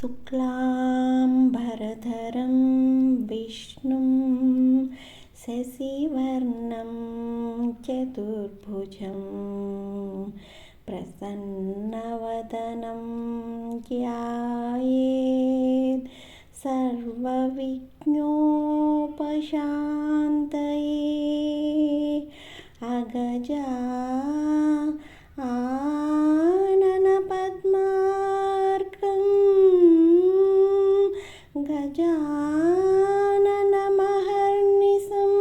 शुक्लाम्बरधरं विष्णुं शशिवर्णं चतुर्भुजं प्रसन्नवदनं ध्यायेत् सर्वविघ्नोपशान्तये अगजा गजाननमहर्निशम्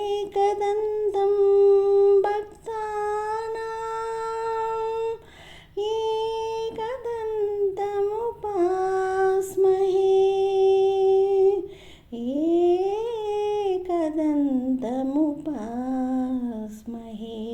अनेकदन्तं भक्तानाम् एकदन्तमुपास्महे एकदन्तमुपास्महे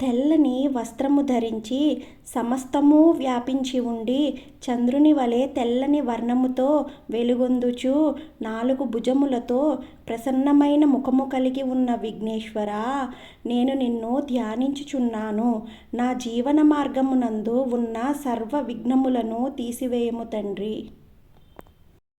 తెల్లని వస్త్రము ధరించి సమస్తము వ్యాపించి ఉండి చంద్రుని వలె తెల్లని వర్ణముతో వెలుగొందుచు నాలుగు భుజములతో ప్రసన్నమైన ముఖము కలిగి ఉన్న విఘ్నేశ్వర నేను నిన్ను ధ్యానించుచున్నాను. నా జీవన మార్గమునందు ఉన్న సర్వ విఘ్నములను తీసివేయము తండ్రి.